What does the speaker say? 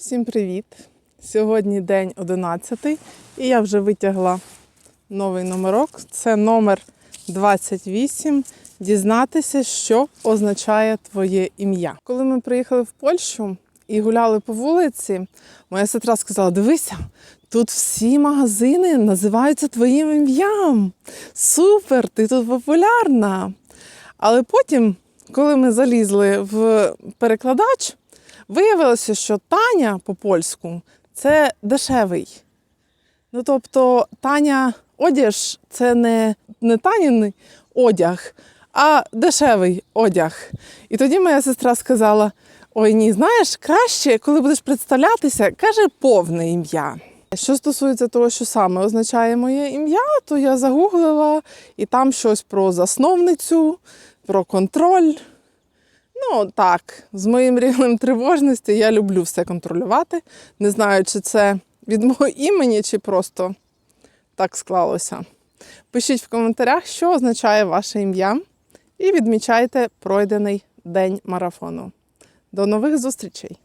Всім привіт! Сьогодні день 11 і я вже витягла новий номерок. Це номер 28. Дізнатися, що означає твоє ім'я. Коли ми приїхали в Польщу і гуляли по вулиці, моя сестра сказала: Дивися, тут всі магазини називаються твоїм ім'ям. Супер! Ти тут популярна. Але потім, коли ми залізли в перекладач, Виявилося, що Таня по-польську це дешевий. Ну, тобто, Таня одяг це не, не Танін одяг, а дешевий одяг. І тоді моя сестра сказала: Ой, ні, знаєш, краще, коли будеш представлятися, каже повне ім'я. Що стосується того, що саме означає моє ім'я, то я загуглила і там щось про засновницю, про контроль. Ну так, з моїм рівнем тривожності я люблю все контролювати. Не знаю, чи це від мого імені, чи просто так склалося. Пишіть в коментарях, що означає ваше ім'я, і відмічайте пройдений день марафону. До нових зустрічей!